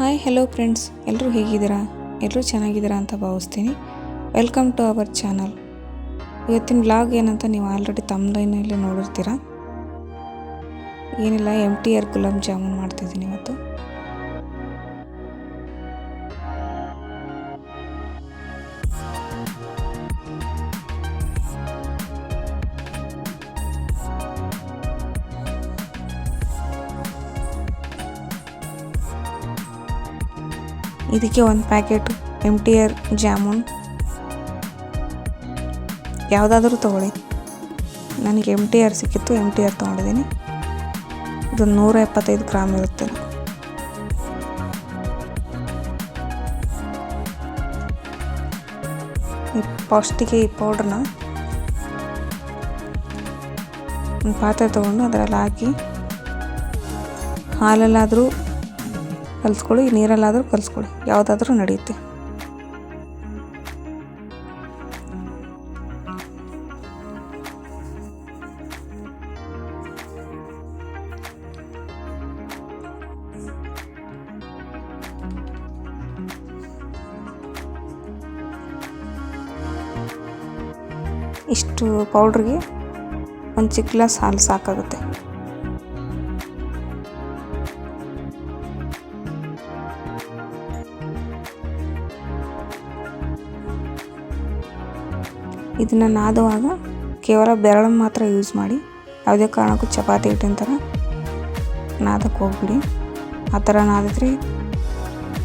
Hi hello friends ಎಲ್ಲರೂ ಹೇಗಿದ್ದೀರಾ? ಎಲ್ಲರೂ ಚೆನ್ನಾಗಿದ್ದೀರಾ ಅಂತ ಭಾವಿಸ್ತೀನಿ. ವೆಲ್ಕಮ್ ಟು ಅವರ್ ಚಾನಲ್ ಇವತ್ತಿನ ವ್ಲಾಗ್ ಏನಂತ ನೀವು ಆಲ್ರೆಡಿ ತಮ್ಮದೈನಲ್ಲಿ ನೋಡಿರ್ತೀರಾ? ಏನಿಲ್ಲ M T R gulab jamun ಮಾಡ್ತಿದ್ದೀನಿ ಇವತ್ತು. ಇದಕ್ಕೆ ಒಂದು ಪ್ಯಾಕೆಟ್ ಆರ್ ಜಾಮೂನ್. ಯಾವುದಾದ್ರೂ ತೊಗೊಳ್ಳಿ. ನನಗೆ ಎಂ ಟಿ ಆರ್ ಸಿಕ್ಕಿತ್ತು ಎಂ ಟಿ ಆರ್ ತೊಗೊಂಡಿದ್ದೀನಿ. ಇದು ನೂರ ಎಪ್ಪತ್ತೈದು ಗ್ರಾಮ್ ಇರುತ್ತೆ ಪೌಷ್ಟಿಕ ಈ ಪೌಡ್ರನ್ನ ಒಂದು ಪಾತ್ರೆ ತೊಗೊಂಡು ಅದರಲ್ಲಿ ಹಾಕಿ ಹಾಲಲ್ಲಾದರೂ ಕಲಿಸ್ಕೊಳ್ಳಿ ನೀರಲ್ಲಾದರೂ ಕಲಿಸ್ಕೊಳ್ಳಿ ಯಾವುದಾದ್ರೂ ನಡೆಯುತ್ತೆ. ಇಷ್ಟು ಪೌಡ್ರಿಗೆ ಒಂದು ಚಿಕ್ಕ ಗ್ಲಾಸ್ ಹಾಲು ಸಾಕಾಗುತ್ತೆ. ಇದನ್ನು ನಾದುವಾಗ ಕೇವಲ ಬೆರಳು ಮಾತ್ರ ಯೂಸ್ ಮಾಡಿ, ಯಾವುದೇ ಕಾರಣಕ್ಕೂ ಚಪಾತಿ ಹಿಟ್ಟಿನ ಥರ ನಾದಕ್ಕೆ ಹೋಗ್ಬಿಡಿ. ಆ ಥರ ನಾದಿದ್ರೆ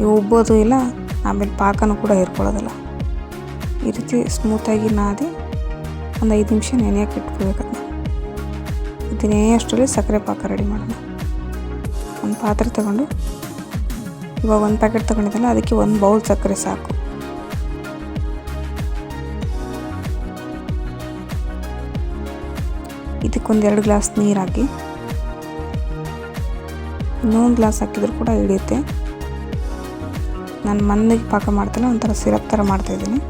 ಇವು ಉಬ್ಬೋದು ಇಲ್ಲ, ಆಮೇಲೆ ಪಾಕನೂ ಕೂಡ ಹೇರ್ಕೊಳ್ಳೋದಿಲ್ಲ ಈ ರೀತಿ ಸ್ಮೂತಾಗಿ ನಾದಿ ಒಂದು ಐದು ನಿಮಿಷ ನೆನೆಯೋಕೆ ಇಟ್ಕೋಬೇಕದನ್ನ ಇದು ನೆನೆಯೋಷ್ಟರಲ್ಲಿ ಸಕ್ಕರೆ ಪಾಕ ರೆಡಿ ಮಾಡೋಣ. ಒಂದು ಪಾತ್ರೆ ತಗೊಂಡು, ಇವಾಗ ಒಂದು ಪ್ಯಾಕೆಟ್ ತೊಗೊಂಡಿದ್ದಲ್ಲ, ಅದಕ್ಕೆ ಒಂದು ಬೌಲ್ ಸಕ್ಕರೆ ಸಾಕು. ಇದಕ್ಕೊಂದು ಎರಡು ಗ್ಲಾಸ್ ನೀರು ಹಾಕಿ ಇನ್ನೊಂದು ಗ್ಲಾಸ್ ಹಾಕಿದ್ರು ಕೂಡ ಹಿಡಿಯುತ್ತೆ. ನಾನು ಮಂದಿಗೆ ಪಾಕ ಮಾಡ್ತೇನೆ, ಒಂಥರ ಸಿರಪ್ ಥರ ಮಾಡ್ತಾಯಿದ್ದೀನಿ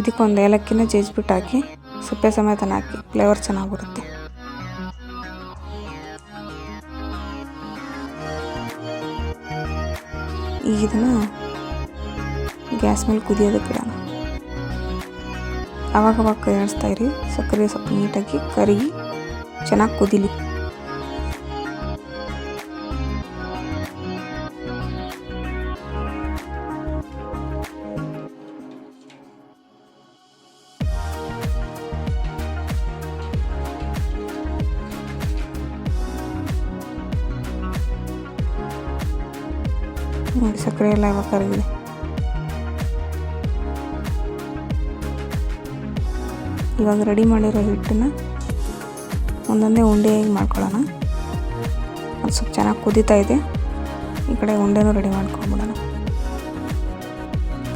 ಇದಕ್ಕೊಂದು ಏಲಕ್ಕಿನ ಜಜ್ಬಿಟ್ಟು ಹಾಕಿ, ಸಿಪ್ಪೆ ಸಮೇತನ ಹಾಕಿ, ಫ್ಲೇವರ್ ಚೆನ್ನಾಗಿ ಬರುತ್ತೆ. ಈಗ ಇದನ್ನು ಗ್ಯಾಸ್ ಮೇಲೆ ಕುದಿಯೋದಕ್ಕೆ ಇಡೋಣ ಆವಾಗವಾಗ ಕೈ ಇರಿ. ಸಕ್ಕರೆ ಸ್ವಲ್ಪ ನೀಟಾಗಿ ಕರಗಿ ಚೆನ್ನಾಗಿ ಕುದೀಲಿ. ನೋಡಿ, ಸಕ್ಕರೆ ಎಲ್ಲ ಯಾವಾಗ ಕರಗಿದೆ ಇವಾಗ ರೆಡಿ ಮಾಡಿರೋ ಹಿಟ್ಟನ್ನ ಒಂದೊಂದೇ ಉಂಡೆಯಾಗಿ ಮಾಡ್ಕೊಳ್ಳೋಣ. ಅದು ಸ್ವಲ್ಪ ಚೆನ್ನಾಗಿ ಕುದೀತಾ ಇದೆ. ಈ ಕಡೆ ಉಂಡೆನೂ ರೆಡಿ ಮಾಡ್ಕೊಂಬಿಡೋಣ.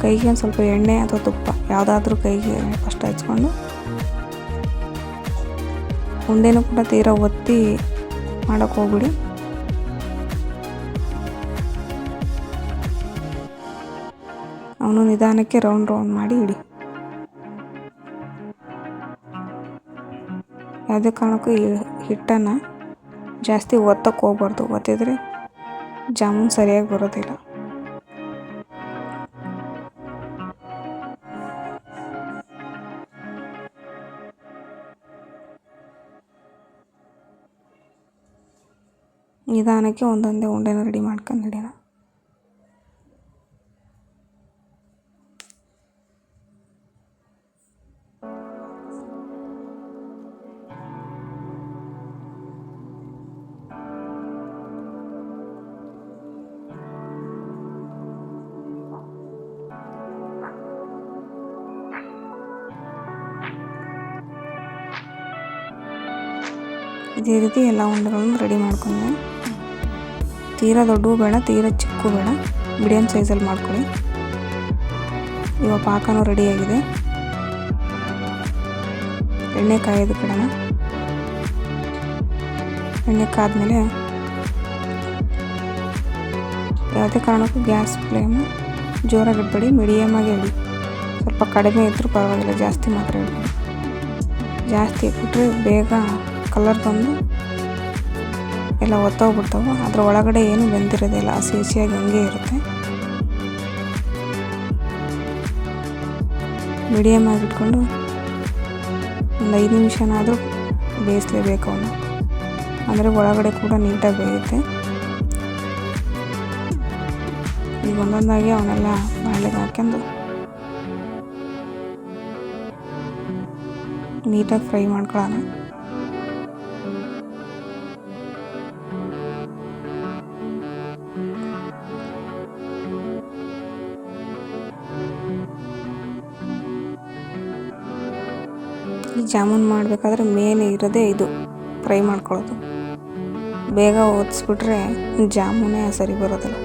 ಕೈಗೆ ಒಂದು ಸ್ವಲ್ಪ ಎಣ್ಣೆ ಅಥವಾ ತುಪ್ಪ, ಯಾವುದಾದ್ರೂ ಕೈಗೆ ಫಸ್ಟ್ ಹಚ್ಕೊಂಡು. ಉಂಡೆನೂ ಕೂಡ ತೀರಾ ಒತ್ತಿ ಮಾಡೋಕ್ಕೆ ಹೋಗ್ಬಿಡಿ. ಅವನು ನಿಧಾನಕ್ಕೆ ರೌಂಡ್ ರೌಂಡ್ ಮಾಡಿ ಇಡಿ. ಯಾವುದೇ ಕಾರಣಕ್ಕೂ ಹಿಟ್ಟನ್ನು ಜಾಸ್ತಿ ಒತ್ತಕ್ಕೆ ಹೋಗ್ಬಾರ್ದು. ಒತ್ತಿದ್ರೆ ಜಾಮೂನ್ ಸರಿಯಾಗಿ ಬರೋದಿಲ್ಲ. ನಿಧಾನಕ್ಕೆ ಒಂದೊಂದೇ ಉಂಡೆನ ರೆಡಿ ಮಾಡ್ಕೊಂಡು ಹಿಡಿಯೋಣ ಇದೇ ರೀತಿ ಎಲ್ಲ ಉಂಡೆಗಳನ್ನು ರೆಡಿ ಮಾಡ್ಕೊಂಡೆ. ತೀರಾ ದೊಡ್ಡವು ಬೇಡ, ತೀರಾ ಚಿಕ್ಕ ಬೇಡ. ಮೀಡಿಯಮ್ ಸೈಜಲ್ಲಿ ಮಾಡ್ಕೊಳ್ಳಿ. ಇವಾಗ ಪಾಕನೂ ರೆಡಿಯಾಗಿದೆ ಎಣ್ಣೆ ಕಾಯೋದು ಬಿಡೋಣ. ಎಣ್ಣೆ ಕಾದ್ಮೇಲೆ ಯಾವುದೇ ಕಾರಣಕ್ಕೂ ಗ್ಯಾಸ್ ಫ್ಲೇಮ್ ಜೋರಾಗಿ ಇಡಬೇಡಿ ಮೀಡಿಯಮಾಗಿ ಇಡಿ. ಸ್ವಲ್ಪ ಕಡಿಮೆ ಇದ್ದರೂ ಪರವಾಗಿಲ್ಲ, ಜಾಸ್ತಿ ಮಾತ್ರ ಇಡಬೇಡಿ. ಜಾಸ್ತಿ ಇಟ್ಬಿಟ್ರೆ ಬೇಗ ಕಲರ್ ಬಂದು ಎಲ್ಲ ಒತ್ತೋಗ್ಬಿಡ್ತಾವೆ. ಅದ್ರ ಒಳಗಡೆ ಏನು ಬೆಂದಿರೋದಿಲ್ಲ. ಹಸಿ ಹಸಿಯಾಗಿ ಹಂಗೆ ಇರುತ್ತೆ. ಮೀಡಿಯಮ್ ಆಗಿಟ್ಕೊಂಡು ಒಂದು ಐದು ನಿಮಿಷನಾದರೂ ಬೇಯಿಸಲೇಬೇಕು ಅವನು ಅಂದರೆ ಒಳಗಡೆ ಕೂಡ ನೀಟಾಗಿ ಬೇಯುತ್ತೆ. ಈಗ ಒಂದೊಂದಾಗಿ ಅವನ್ನೆಲ್ಲ ಬಾಳೆಗೆ ಹಾಕ್ಯಂಡು ನೀಟಾಗಿ ಫ್ರೈ ಮಾಡ್ಕೊಳ್ಳೋಣ. ಈ ಜಾಮೂನ್ ಮಾಡಬೇಕಾದ್ರೆ ಮೇನ್ ಇರೋದೇ ಇದು. ಫ್ರೈ ಮಾಡ್ಕೊಳ್ಳೋದು. ಬೇಗ ಓದಿಸ್ಬಿಟ್ರೆ ಜಾಮೂನೇ ಸರಿ ಬರೋದಿಲ್ಲ.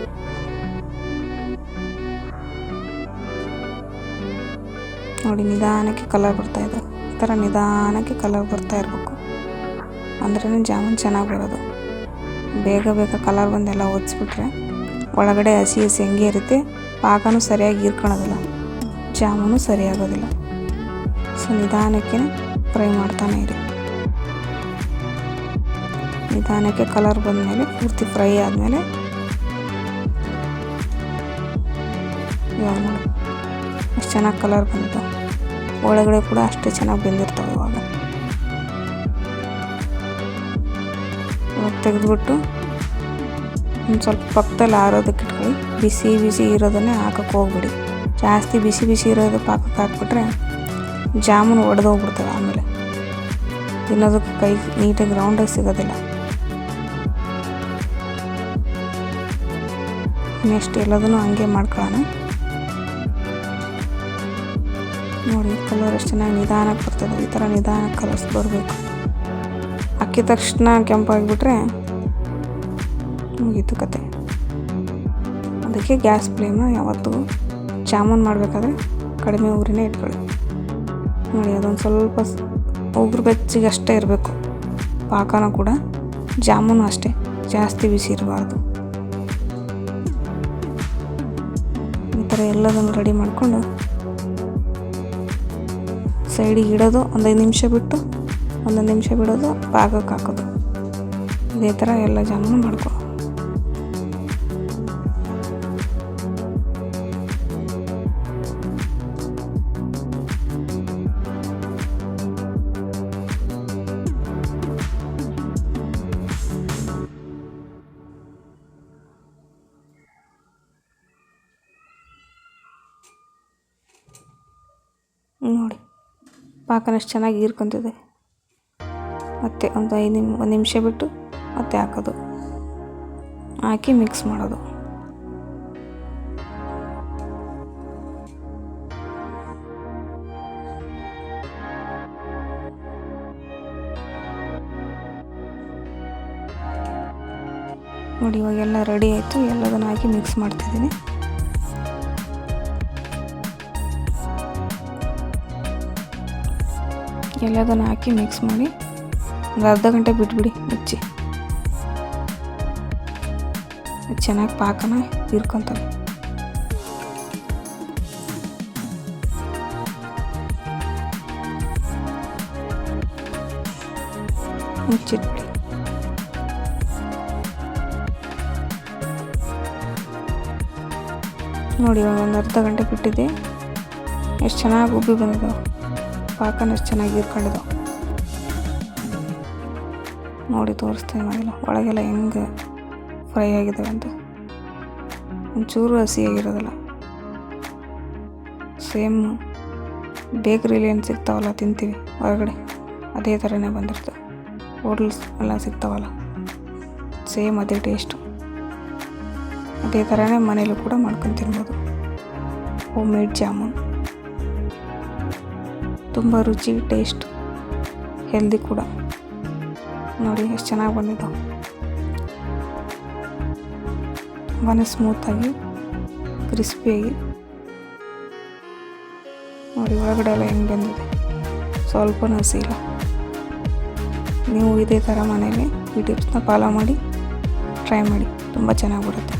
ನೋಡಿ, ನಿಧಾನಕ್ಕೆ ಕಲರ್ ಬರ್ತಾ ಈ ಥರ ನಿಧಾನಕ್ಕೆ ಕಲರ್ ಬರ್ತಾ ಇರಬೇಕು. ಅಂದ್ರೇ ಜಾಮೂನ್ ಚೆನ್ನಾಗಿ ಬರೋದು. ಬೇಗ ಬೇಗ ಕಲರ್ ಬಂದೆಲ್ಲ ಒದಿಸ್ಬಿಟ್ರೆ ಒಳಗಡೆ ಹಸಿ ಹಸಿ ಹೆಂಗೆ ಇರುತ್ತೆ. ಪಾಕನೂ ಸರಿಯಾಗಿ ಹೀರ್ಕೊಳೋದಿಲ್ಲ ಜಾಮೂನು ಸರಿಯಾಗೋದಿಲ್ಲ. ಸೊ ನಿಧಾನಕ್ಕೆ ಫ್ರೈ ಮಾಡ್ತಾನೆ ಇರಿ. ನಿಧಾನಕ್ಕೆ ಕಲರ್ ಬಂದಮೇಲೆ, ಪೂರ್ತಿ ಫ್ರೈ ಆದಮೇಲೆ ಇವಾಗ ಅಷ್ಟು ಚೆನ್ನಾಗಿ ಕಲರ್ ಬಂತು. ಒಳಗಡೆ ಕೂಡ ಅಷ್ಟೇ ಚೆನ್ನಾಗಿ ಬೆಂದಿರ್ತವೆ ಇವಾಗ. ತೆಗೆದ್ಬಿಟ್ಟು ಒಂದು ಸ್ವಲ್ಪ ಪಕ್ಕದಲ್ಲಿ ಆರೋದಕ್ಕೆ ಇಟ್ಕೊಳ್ಳಿ. ಬಿಸಿ ಬಿಸಿ ಇರೋದನ್ನೇ ಹಾಕಕ್ಕೆ ಹೋಗ್ಬಿಡಿ. ಜಾಸ್ತಿ ಬಿಸಿ ಬಿಸಿ ಇರೋದು ಪಾಕಕ್ಕೆ ಹಾಕ್ಬಿಟ್ರೆ ಜಾಮೂನು ಒಡೆದೋಗ್ಬಿಡ್ತವೆ ಆಮೇಲೆ. ತಿನ್ನೋದಕ್ಕೆ ಕೈ ನೀಟಾಗಿ ರೌಂಡಾಗಿ ಸಿಗೋದಿಲ್ಲ. ನೆಕ್ಸ್ಟ್ ಎಲ್ಲದನ್ನು ಹಂಗೆ ಮಾಡ್ಕೊಳ್ಳೋಣ. ನೋಡಿ ಕಲರ್ ಅಷ್ಟು ಚೆನ್ನಾಗಿ ನಿಧಾನಕ್ಕೆ ಬರ್ತದೆ. ಈ ಥರ ನಿಧಾನಕ್ಕೆ ಕಲರ್ಸ್ ಬರಬೇಕು. ಹಾಕಿದ ತಕ್ಷಣ ಕೆಂಪಾಗಿಬಿಟ್ರೆ ಮುಗೀತು ಕತೆ. ಅದಕ್ಕೆ ಗ್ಯಾಸ್ ಫ್ಲೇಮ್ನ ಯಾವತ್ತೂ ಜಾಮೂನ್ ಮಾಡಬೇಕಾದ್ರೆ ಕಡಿಮೆ ಊರಿನೇ ಇಟ್ಕೊಳ್ಳಿ. ನೋಡಿ, ಅದೊಂದು ಸ್ವಲ್ಪ ಒಬ್ರು ಬೆಚ್ಚಗೆ ಅಷ್ಟೇ ಇರಬೇಕು. ಪಾಕನೂ ಕೂಡ ಜಾಮೂನು ಅಷ್ಟೇ, ಜಾಸ್ತಿ ಬಿಸಿ ಇರಬಾರ್ದು ಈ ಥರ ಎಲ್ಲದನ್ನು ರೆಡಿ ಮಾಡಿಕೊಂಡು ಸೈಡಿಗೆ ಇಡೋದು ಒಂದೈದು ನಿಮಿಷ ಬಿಟ್ಟು ಒಂದೊಂದು ನಿಮಿಷ ಬಿಡೋದು ಪಾಕಕ್ಕೆ ಹಾಕೋದು. ಇದೇ ಥರ ಎಲ್ಲ ಜಾಮೂನು ಮಾಡ್ಕೊ ಪಾಕನ ಎಷ್ಟು ಚೆನ್ನಾಗಿ ಹೀರ್ಕೊತಿದೆ. ಮತ್ತೆ ಒಂದು ಐದು ನಿಮ್, ಒಂದು ನಿಮಿಷ ಬಿಟ್ಟು ಮತ್ತೆ ಹಾಕೋದು. ಹಾಕಿ ಮಿಕ್ಸ್ ಮಾಡೋದು. ನೋಡಿ ಇವಾಗೆಲ್ಲ ರೆಡಿ ಆಯಿತು. ಎಲ್ಲದನ್ನು ಹಾಕಿ ಮಿಕ್ಸ್ ಮಾಡ್ತಿದ್ದೀನಿ. ಎಲ್ಲದನ್ನು ಹಾಕಿ ಮಿಕ್ಸ್ ಮಾಡಿ ಒಂದು ಅರ್ಧ ಗಂಟೆ ಬಿಟ್ಬಿಡಿ ಮುಚ್ಚಿ ಚೆನ್ನಾಗಿ ಪಾಕನ ಹೀರ್ಕೊತವೆ ಮುಚ್ಚಿಟ್ಬಿಡಿ. ನೋಡಿ ಒಂದು ಅರ್ಧ ಗಂಟೆ ಬಿಟ್ಟಿದೆ. ಎಷ್ಟು ಚೆನ್ನಾಗಿ ಉಬ್ಬಿ ಬಂದಿದ್ದಾವೆ ಪಾಕನ ಎಷ್ಟು ಚೆನ್ನಾಗಿ ಇರ್ಕೊಂಡಿದ್ದು ನೋಡಿ ತೋರಿಸ್ತೇನೆ ಮಾಡಿಲ್ಲ ಒಳಗೆಲ್ಲ ಹೆಂಗೆ ಫ್ರೈ ಆಗಿದ್ದಾವೆ ಅಂತ. ಒಂಚೂರು ಹಸಿಯಾಗಿರೋದಿಲ್ಲ ಸೇಮ್ ಬೇಕ್ರಿಲಿ ಏನು ಸಿಗ್ತಾವಲ್ಲ ತಿಂತೀವಿ ಹೊರಗಡೆ. ಅದೇ ಥರನೇ ಬಂದಿರ್ತದೆ ಹೋಟ್ಲ್ಸ್ ಎಲ್ಲ ಸಿಗ್ತಾವಲ್ಲ. ಸೇಮ್ ಅದೇ ಟೇಸ್ಟು ಅದೇ ಥರನೇ ಮನೇಲೂ ಕೂಡ ಮಾಡ್ಕೊಂಡು ತಿನ್ಬೋದು. Home made jamun. ತುಂಬ ರುಚಿ ಟೇಸ್ಟ್ ಹೆಲ್ದಿ ಕೂಡ. ನೋಡಿ ಎಷ್ಟು ಚೆನ್ನಾಗಿ ಬಂದಿದ್ದಾವೆ ತುಂಬಾ ಸ್ಮೂತಾಗಿ ಕ್ರಿಸ್ಪಿಯಾಗಿ ನೋಡಿ ಒಳಗಡೆ ಎಲ್ಲ ಹೆಂಗೆ ಬಂದಿದೆ. ಸ್ವಲ್ಪ ಹಸಿ ಇಲ್ಲ ನೀವು ಇದೇ ಥರ ಮನೇಲಿ ಈ ಟಿಪ್ಸ್ನ ಫಾಲೋ ಮಾಡಿ ಟ್ರೈ ಮಾಡಿ. ತುಂಬ ಚೆನ್ನಾಗಿ ಬರುತ್ತೆ.